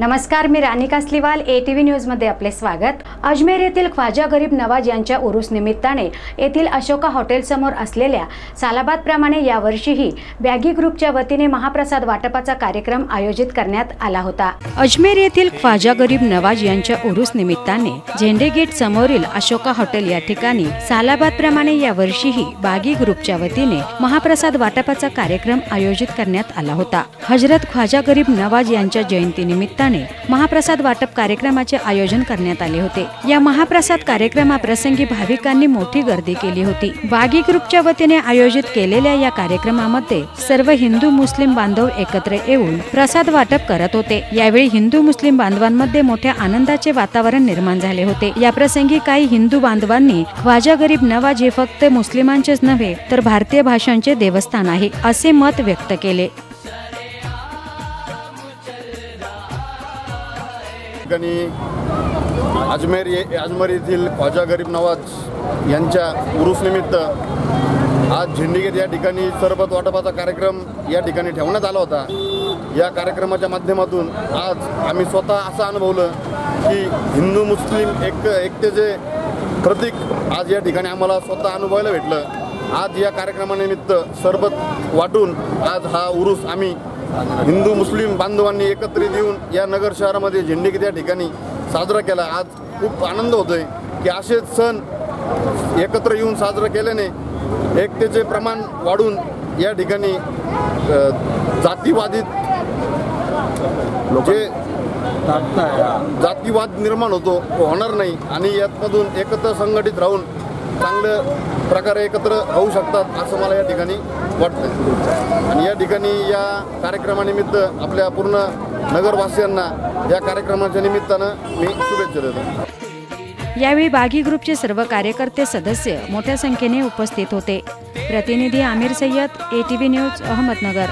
नमस्कार मी Rani Kasliwal A T V न्यूजमध्ये आपले स्वागत. अजमेर येथील ख्वाजा गरीब नवाज यांच्या उरूस निमित्ताने येथील अशोका हॉटेलसमोर असलेल्या सालाबादप्रमाणे यावर्षीही बॅगी ग्रुपच्या वतीने महाप्रसाद वाटपाचा कार्यक्रम आयोजित करण्यात आला होता. अजमेर येथील ख्वाजा गरीब नवाज यांच्या उरूस निमित्ताने झेंडे गेट समोरील अशोका हॉटेल या ठिकाणी सालाबादप्रमाणे यावर्षीही बागी ग्रुपच्या वतीने महाप्रसाद वाटपाचा कार्यक्रम आयोजित करण्यात आला होता. हजरत ख्वाजा गरीब नवाज यांच्या जयंतीनिमित्ताने महाप्रसाद वाटप कार्यक्रमाचे आयोजन करण्यात आले होते. या महाप्रसाद कार्यक्रमाप्रसंगी भाविकांनी मोठी गर्दी केली होती. बागी ग्रुपच्या वतीने आयोजित केलेल्या या कार्यक्रमामध्ये सर्व हिंदू मुस्लिम बांधव एकत्र येऊन प्रसाद वाटप करत होते. यावेळी हिंदू मुस्लिम बांधवांमध्ये मोठ्या आनंदाचे वातावरण निर्माण झाले होते. या प्रसंगी काही हिंदू बांधवांनी ख्वाजा गरीब नवाज हे फक्त मुस्लिमांचेच नव्हे तर भारतीय भाषांचे देवस्थान आहे असे मत व्यक्त केले. ठिकाणी अजमेर ये अजमेर येथील ख्वाजा गरीब नवाज यांच्या उरूसनिमित्त आज झेंडीगेत या ठिकाणी सरबत वाटपाचा कार्यक्रम या ठिकाणी ठेवण्यात आला होता. या कार्यक्रमाच्या माध्यमातून आज आम्ही स्वतः असं अनुभवलं की हिंदू मुस्लिम एक एकतेचे प्रतीक आज या ठिकाणी आम्हाला स्वतः अनुभवायला भेटलं. आज या कार्यक्रमानिमित्त सरबत वाटून आज हा उरूस आम्ही हिंदू मुस्लिम बांधवांनी एकत्रित येऊन या नगर शहरामध्ये झेंडे या ठिकाणी साजरा केला. आज खूप आनंद होतोय की असेच सण एकत्र येऊन साजरा केल्याने एकतेचे प्रमाण वाढून या ठिकाणी जातीवादीत जातीवादित जे जातीवाद निर्माण होतो तो होणार नाही. आणि यातमधून एकत्र संघटित राहून चांगलं प्रकारे एकत्र होऊ शकतात असं मला या ठिकाणी वाटतं आणि या ठिकाणी या कार्यक्रमानिमित्त आपल्या पूर्ण नगरवासियांना या कार्यक्रमाच्या निमित्तानं मी शुभेच्छा देतो. यावेळी बागी ग्रुपचे सर्व कार्यकर्ते सदस्य मोठ्या संख्येने उपस्थित होते. प्रतिनिधी आमिर सय्यद एटीव्ही न्यूज अहमदनगर.